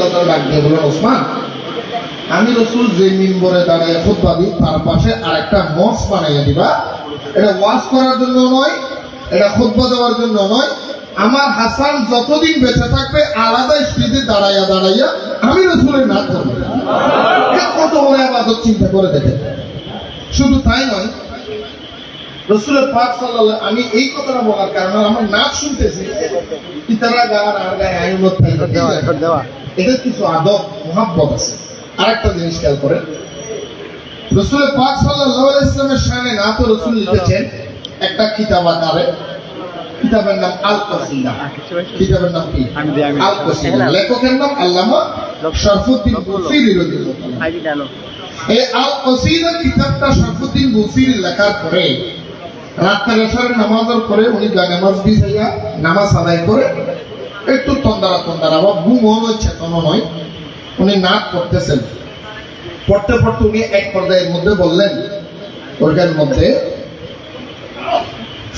তাআলা ডাক দিয়ে ওসমান। আমি রসুল যে মিম্বরে দাঁড়িয়ে খুতবা দিই, তার পাশে আরেকটা মঞ্চ বানাইয়া দিবা। এটা ওয়াজ করার জন্য নয়, এটা খুতবা দেওয়ার জন্য নয়। আমার হাসান যতদিন বেঁচে থাকবে, আলাদা স্মৃতি দাঁড়াইয়া দাঁড়াইয়া আমি রসুলের না করব কত বড় আবাদত চিন্তা করে দেখে শুধু তাই নয়, রসুলের পাক সাল্লাল্লাহ আমি এই কথাটা বলার কারণে আমার নাচ শুনতেছি ইতারা গান আর গায়ে আইন এদের কিছু আদব মহাব্বত আছে। আরেকটা জিনিস খেয়াল করেন। রসুলের পাক সাল্লাল্লাহু ইসলামের শানে না তো রসুল লিখেছেন একটা কিতাব আকারে। কিতাবের নাম আল কসিদা কিতাবের নাম কি। আল কসিদা লেখকের নাম আল্লামা শরফুদ্দিন বুসিরি এই আল কসিদা কিতাবটা শরফুদ্দিন বুসিরি লেখার পরে রাত্রে নামাজের পরে উনি নামাজ বিছাইয়া নামাজ আদায় করে একটু তন্দারা তন্দারা বা ঘুমও নয় চেতনও নয় উনি নাক করতেছেন পড়তে পড়তে উনি এক পর্যায়ের মধ্যে বললেন ওরগার মধ্যে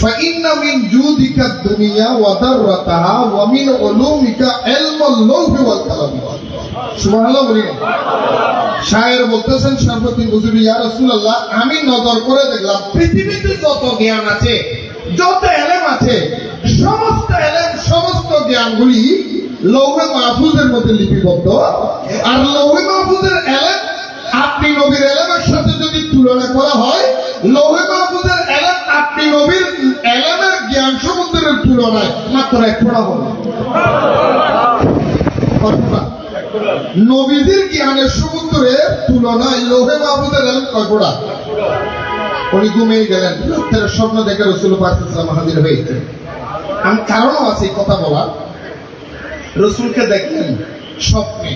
فإن من جودك الدنيا وضرتها ومن علومك علم اللوح والقلم সুবহানাল্লাহ বলি না। শায়ের বলতেছেন সর্বদিন বুঝবি ইয়া রাসূলুল্লাহ আমি নজর করে দেখলাম পৃথিবীতে যত জ্ঞান আছে যত এলেম আছে সমস্ত এলেম সমস্ত জ্ঞানগুলি লৌহে মাহফুজের মধ্যে লিপিবদ্ধ। আর লৌহে মাহফুজের এলেম আপনি নবীর এলেমের সাথে যদি তুলনা করা হয়, লৌহে মাহফুজের এলেম আপনি নবীর এলেমের জ্ঞান সমুদ্রের তুলনায় মাত্র এক ফোড়া হবে। নবীদের জ্ঞানের সমুদ্রের তুলনায় লোহে মাহবুদের এলেন কয়পড়া উনি ঘুমিয়ে গেলেন রাত্রের স্বপ্ন দেখে রসুল পাকিস্তান হাজির হয়েছে আমি কারণও আছে এই কথা বলার। রসুলকে দেখলেন স্বপ্নে।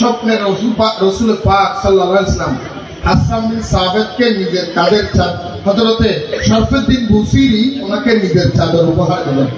স্বপ্নে রসুল রসুল পাক সাল্লাহ ইসলাম হাসান বিন নিজের চাঁদ হজরতে শরফুদ্দিন বুসিরি ওনাকে নিজের চাদর উপহার দিলেন।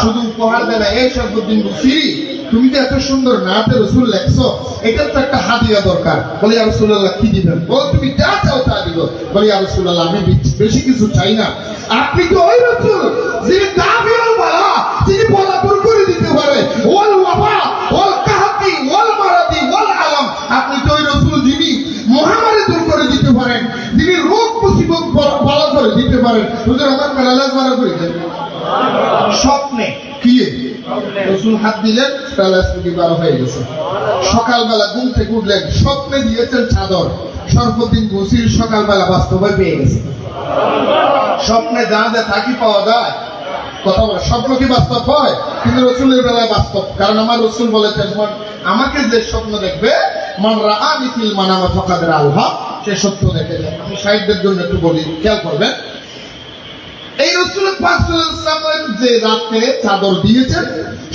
শুধু উপহার দেয় না, এই শরফুদ্দিন বুসিরি তুমি যে এত সুন্দর নাতে রসুল লেখছো, এটার তো একটা হাদিয়া দরকার। বলে আর রসুল্লাহ কি দিবেন? বল, তুমি যা চাও তা দিব। বলে আর রসুল্লাহ আমি বেশি- কিছু চাই না। আপনি তো ওই রসুল, যিনি দাবিও বলা, যিনি বলাপুর করে দিতে পারে। ওয়াল ওয়াফা, ওয়াল কাহাতি, ওয়াল মারাদি, ওয়াল আলাম। আপনি তো ওই রসুল যিনি মহামারী দূর করে দিতে পারেন, যিনি রোগ মুসিবত ভালো করে দিতে পারেন। হুজুর, আমার মেলালাজ ভালো করে দেন স্বপ্নে। রসুল হাত দিলেন বার হয়ে গেছে। সকালবেলা ঘুম থেকে উঠলেন, স্বপ্নে দিয়েছেন চাদর। সর্বদিন সকালবেলা পেয়ে গেছে। স্বপ্নে যা যা থাকি পাওয়া যায়। কথা বলে, স্বপ্ন কি বাস্তব হয়? কিন্তু রসুলের বেলায় বাস্তব। কারণ আমার রসুল বলেছেন আমাকে যে স্বপ্ন দেখবে, মান রা মিথিল মানামা ফকাদের আলহা সে সত্য দেখে যায়। আমি সাহিত্যের জন্য একটু বলি, খেয়াল করবেন এই রসুল পাক সাল্লাল্লাহু আলাইহি ওয়াসাল্লামের যে রাতে চাদর দিয়েছেন,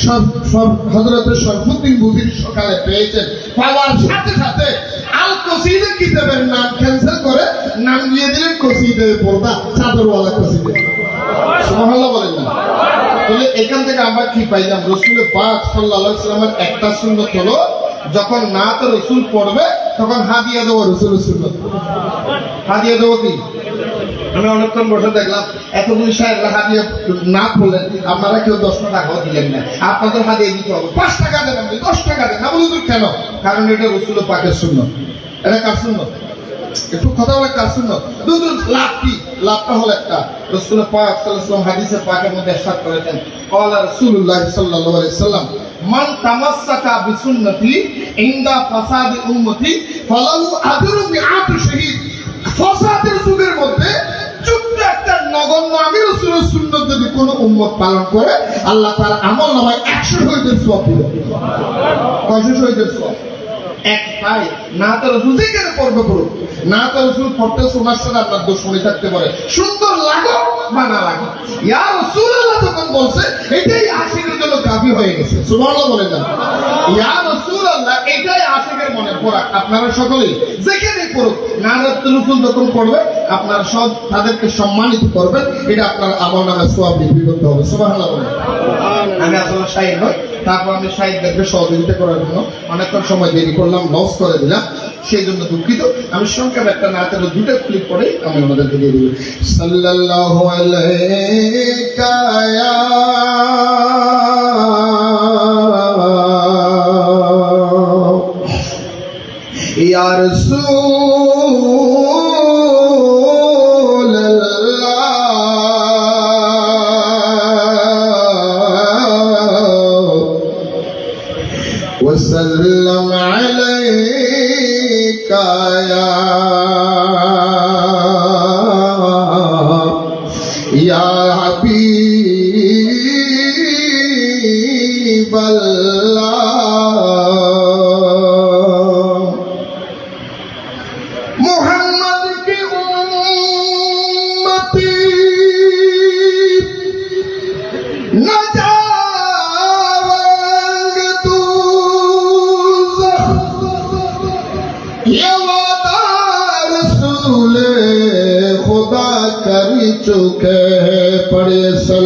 সব সব হযরতের শরফুদ্দিন বুজির সকালে পেয়েছেন। পাওয়ার সাথে সাথে আল কসিদে কিতাবের নাম ক্যান্সেল করে নাম দিয়ে দিলেন কসিদে পড়বা চাদরওয়ালা কসিদে সুবহানাল্লাহ বলেন না। তাহলে এখান থেকে আমরা কি পাইলাম? রসুলের পাক সাল্লাল্লাহু আলাইহি ওয়াসাল্লামের একটা সুন্নত হলো, যখন না তো রসুল পড়বে, তখন হাদিয়া দেবো রসুলের সুন্নত। হাদিয়া দেবো কি? আমি অনেকক্ষণ বসে দেখলাম, এতগুলি সাহেবরা হাতিয়ে না খুললেন আপনারা কেউ দশটা টাকাও দিলেন না। আপনাদের হাতে দিতে হবে। পাঁচ টাকা দেবেন দশ টাকা দেন। না বলুন কেন? কারণ এটা রসুল পাকের শূন্য এটা কার শূন্য একটু কথা বলে কার শূন্য দুজন লাভ কি? লাভটা হলো একটা। রসুল পাক সাল্লাম হাদিসে পাকের মধ্যে সাত করেছেন। কলা রসুল্লাহ সাল্লাহ সাল্লাম মান তামাসাকা বিসুন্নতি ইন্দা ফাসাদি উম্মতি ফলাহু আদরু শহীদ। ফসাদের যুগের মধ্যে কোনো উম্মত পালন করে আল্লাহ তার আমল নামায় একশো শহীদের সব দিল কয়শো শহীদের সব এক না না রসুল পড়তে শোনার সাথে আপনার দুশ্মনী থাকতে পারে। সুন্দর লাগো বা না লাগো। ইয়া রসুল আল্লাহ তখন বলছে, এটাই আশিকের জন্য হয়ে গেছে। সুবহানাল্লাহ বলে না। ইয়া রসুল আল্লাহ এটাই আশিকের মনে আপনারা সকলেই যেখানে পড়ুক না রসুল যখন পড়বে, আপনারা সব তাদেরকে সম্মানিত করবেন। এটা আপনার আমার নামে সব লিপিবদ্ধ হবে। সুবহানাল্লাহ বলে আমি আসলে শাহিদ নই। তারপর আমি শাহিদদেরকে সহযোগিতা করার জন্য অনেকক্ষণ সময় দেরি করলাম লস করে দিলাম। সেই জন্য দুঃখিত। আমি সংক্ষেপ একটা নাচের দুটো ক্লিক করে আমি ওনাদেরকে দিয়ে দেবো সাল্লাল্লাহু soon. ये वादा रसूल खुदा कर चुके हैं पड़े सब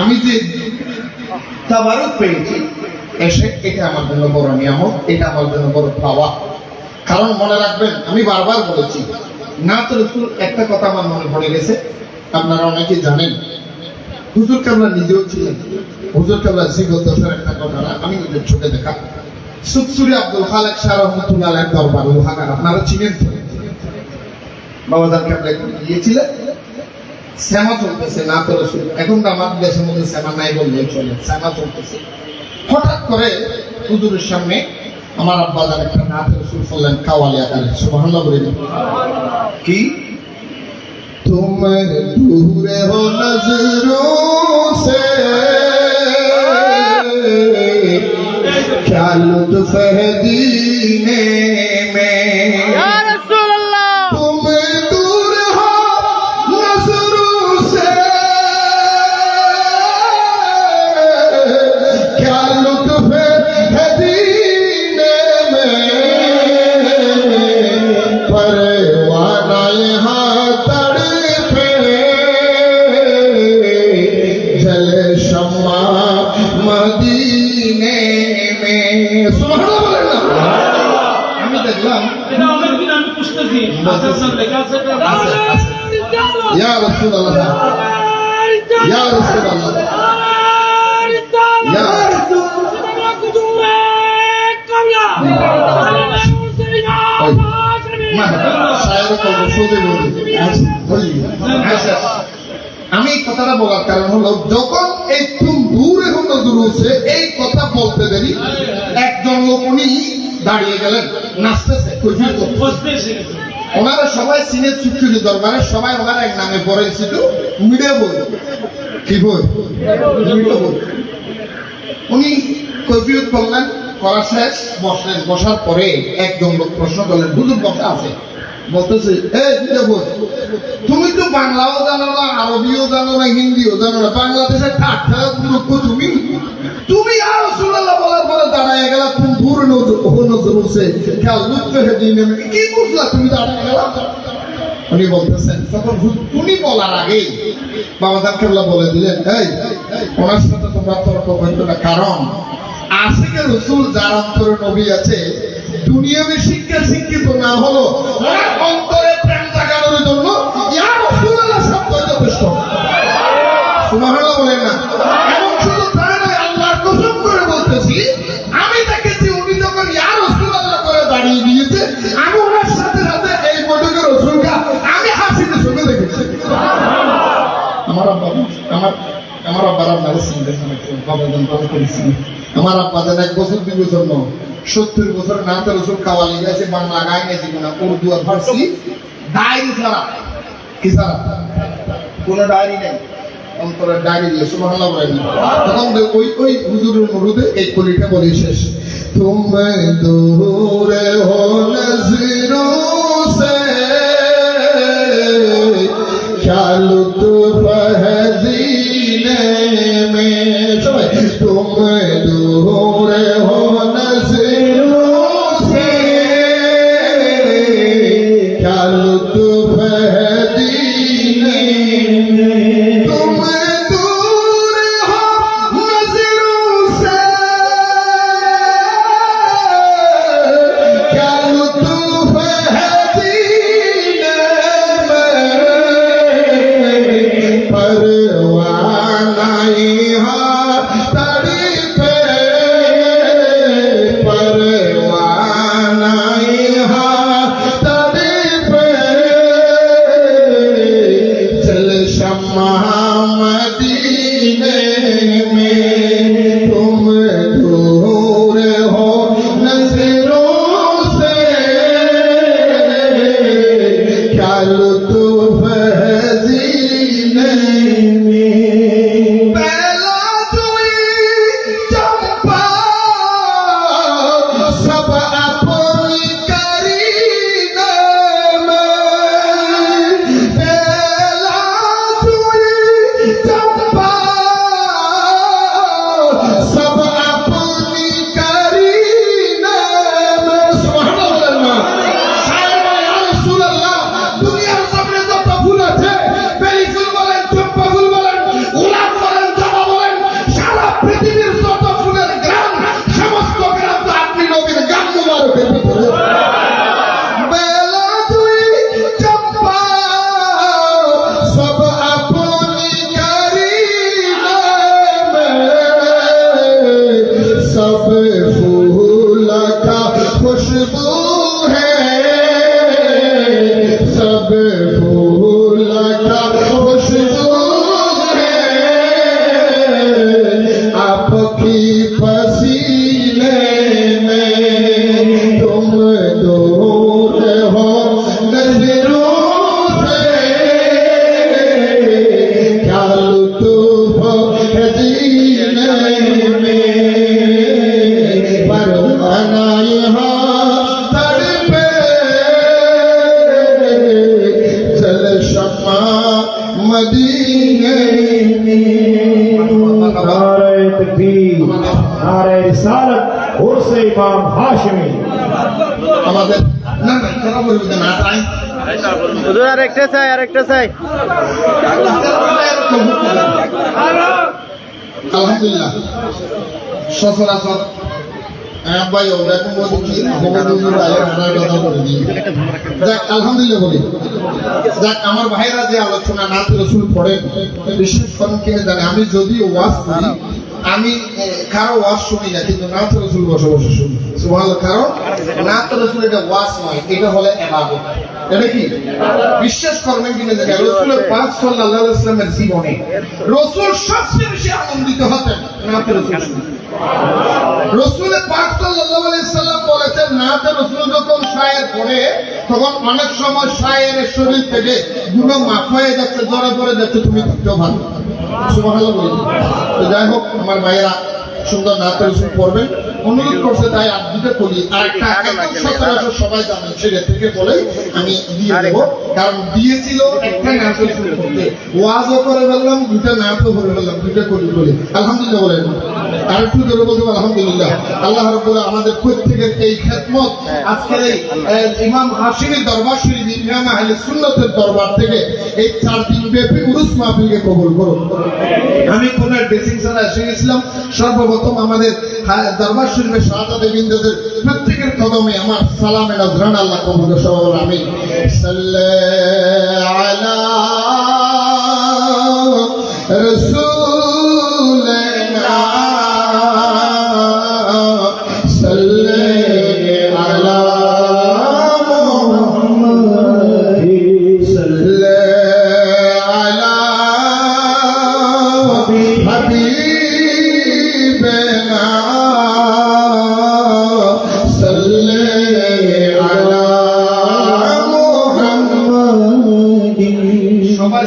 আমি যে তাবারুক পেয়েছি, এসে এটা আমার জন্য বড় নিয়ামত, এটা আমার জন্য বড় পাওয়া। কারণ মনে রাখবেন, আমি বারবার বলেছি না তো রসুল, একটা কথা আমার মনে পড়ে গেছে, আপনারা অনেকে জানেন হুজুর কাবলা নিজেও ছিলেন হুজুর কাবলা জীবন দশার একটা ঘটনা আমি নিজের চোখে দেখা। সুকসুরি আব্দুল খালেক শাহ রহমতুল্লাহ দরবার লোহাগার আপনারা চিনেন তো? বাবাদার কাবলা গিয়েছিলেন? শ্যামা চলতেছে না করে রসুল এখন তো আমার দেশের মধ্যে শ্যামা নাই বললেই চলে শ্যামা চলতেছে। হঠাৎ করে হুজুরের সামনে আমার আব্বা যার একটা নাথ রসুল বললেন কাওয়ালি আকারে বলে কি? তোমার দূরে হো আমি কথাটা বলার কারণ হলো, যখন তুম দূরে হলো দুরুসে এই কথা বলতে দেরি একজন লোক উনি দাঁড়িয়ে গেলেন, নাচতেছে। ওনারা সবাই সিনে চুক্তির দরবারে সবাই ওনারা এক নামে পড়েছিল মিডিয়া বই উনি কৈফিয়ত করলেন, করা শেষ, বসলেন। বসার পরে একজন লোক প্রশ্ন করলেন, হুজুর, বসা আছে? তুমি তো বাংলাও জানো না, আরবিও জানো না, হিন্দিও জানো না বাংলাদেশের ঠাট খেলা মূর্খ তুমি? তুমি আর বলার পরে দাঁড়ায় গেলা তুমি খেয়াল কি বুঝলা, তুমি দাঁড়ায় উনি বলতেছেন, তখন উনি বলার আগেই বাবা দামকেল্লা বলে দিলেন, এই, ওনার সাথে তোমরা তর্ক করতে না। কারণ আশিকে রসুল যার অন্তরে নবী আছে দুনিয়াবি শিক্ষা শিক্ষিত না হলো অন্তরে প্রেম জন্য ইয়া রসুল্লাহ শব্দ যথেষ্ট বলেন না। আমার আব্বার আল্লাহ আবেদন করেছি। আমার আব্বা এক বছর, দুই বছর সত্তর বছর নাতে ওষুধ খাওয়া লিখেছে বাংলা গায়ে গেছে কিনা উর্দু আর ফার্সি ডায়েরি ছাড়া, কি ছাড়া? কোনো ডায়েরি নেই। মরুদে বলে শেষ। তুমি সে में समय तो ইমাম হাশমি একটা চাই আর একটা চাই আলহামদুলিল্লাহ। সচরাচর হ্যাঁ, যাক বলি। যাক আমার ভাইরা যে আলোচনা না রসুল পড়েন বিশেষ করে জানে আমি যদি ওয়াজ করি আমি কারও ওয়াজ শুনি না, কিন্তু নাথ রসুল বসে বসে শুনি। সুবহানাল্লাহ, কারণ নাথ রসুল এটা ওয়াজ নয়, এটা হলে এবাদত এটা কি? বিশ্বাস করবেন রসুলের আলাইহি জীবনে রসুল সবচেয়ে বেশি আনন্দিত হতেন নাথ রসুল রসুলের পাক সাল্লাল্লাহু আলাইহি সাল্লাম বলেছেন, নাথ রসুল যখন পড়ে, তখন অনেক সময় শায়ের শরীর থেকে গুলো মাফ হয়ে যাচ্ছে জ্বরে পড়ে যাচ্ছে, তুমি থাকতেও ভালো সুবহানাল্লাহ বলি তো যাই হোক আমার ভাইয়েরা সুন্দর অনুরোধ করছে তাই আর দুটো করি। আর একটা সচরাচর সবাই জানেন সেটা থেকে বলে আমি দিয়ে দেব। কারণ দিয়েছিল একটা নাচ রসুল করতে। ওয়াজও করে ফেললাম দুটা নাচও করে ফেললাম দুটা করি বলে। আলহামদুলিল্লাহ বলেন আর একটু জোরে বলতে আলহামদুলিল্লাহ। আল্লাহ রব্বুল্লাহ আমাদের প্রত্যেকের এই খেদমত আজকের এই ইমাম হাসিমের দরবার শরীফ ইমাম আহলে সুন্নতের দরবার থেকে এই চার দিন ব্যাপী উরুস মাহফিলকে কবুল করুন। আমি কোন ড্রেসিং ছাড়া এসে গেছিলাম। সর্বপ্রথম আমাদের দরবার শরীফের শাহাদাতে বিন্দুদের প্রত্যেকের কদমে আমার সালামে নজরান আল্লাহ কবুল করে সবাই আমিন। আলা রাসূলিনা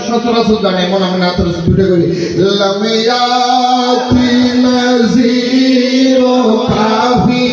সচরাচর জানে এমন আমি না তোর দুটো করি। লামিয়াতি নাজিরো কাফি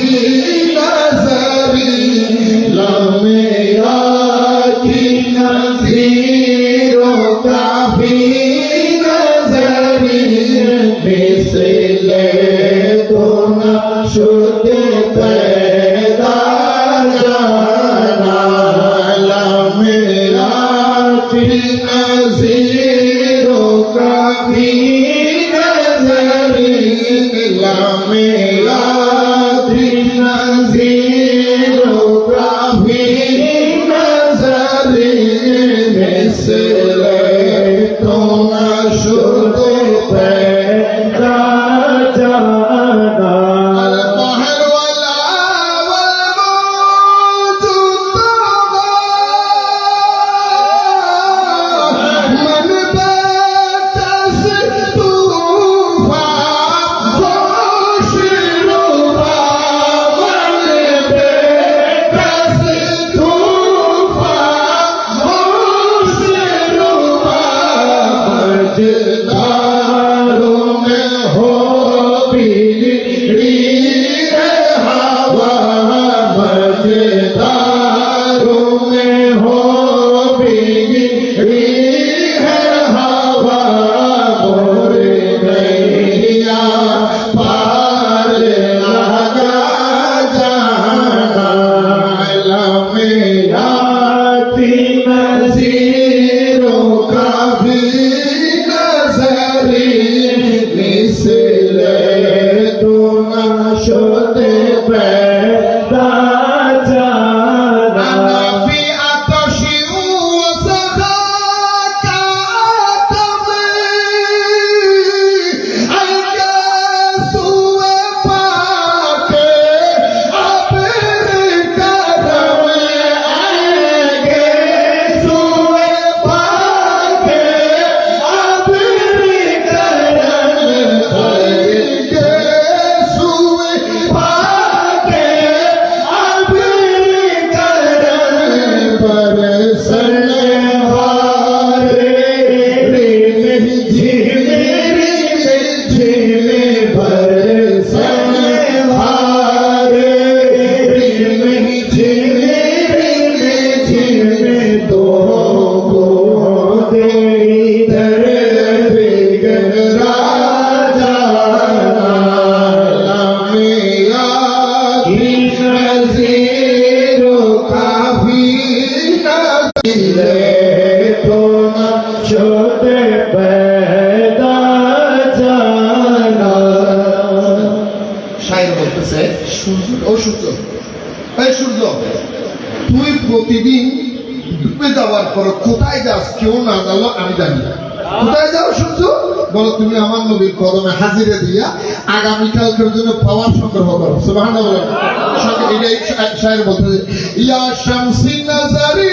তোমার ট্রিপে যাওয়ার পর কোথায় যাস কেউ না জানো আমি জানি না। কোথায় যাও শুনছো বলো, তুমি আমার নবীর কদমে হাজিরে দিয়া আগামীকালকের জন্য পাওয়ার সংগ্রহ করো। সুবাহ এটাই সাহেব বলতে ইয়া শামসিন নাজারি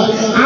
i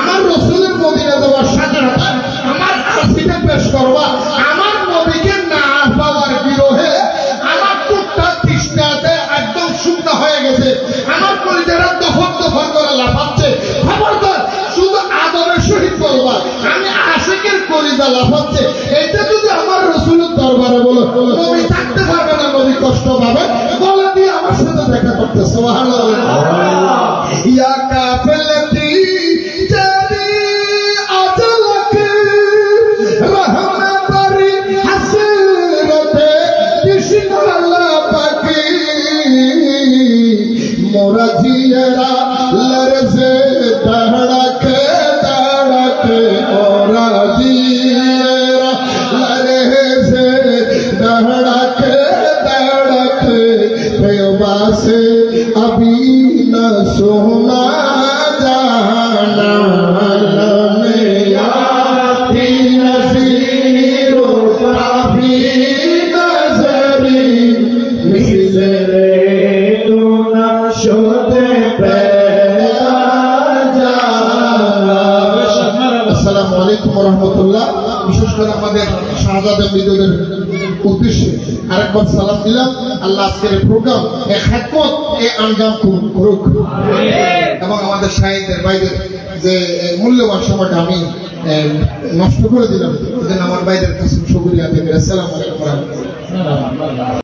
একবার সালাম দিলাম। আল্লাহ আজকের প্রোগ্রাম এ হ্যাকমত এ আঞ্জাম করুক। এবং আমাদের সাহিত্যের বাইরে যে মূল্যবান সময়টা আমি নষ্ট করে দিলাম। আমার বাইরের কাছে সবুরিয়া থেকে আসসালাম আলাইকুম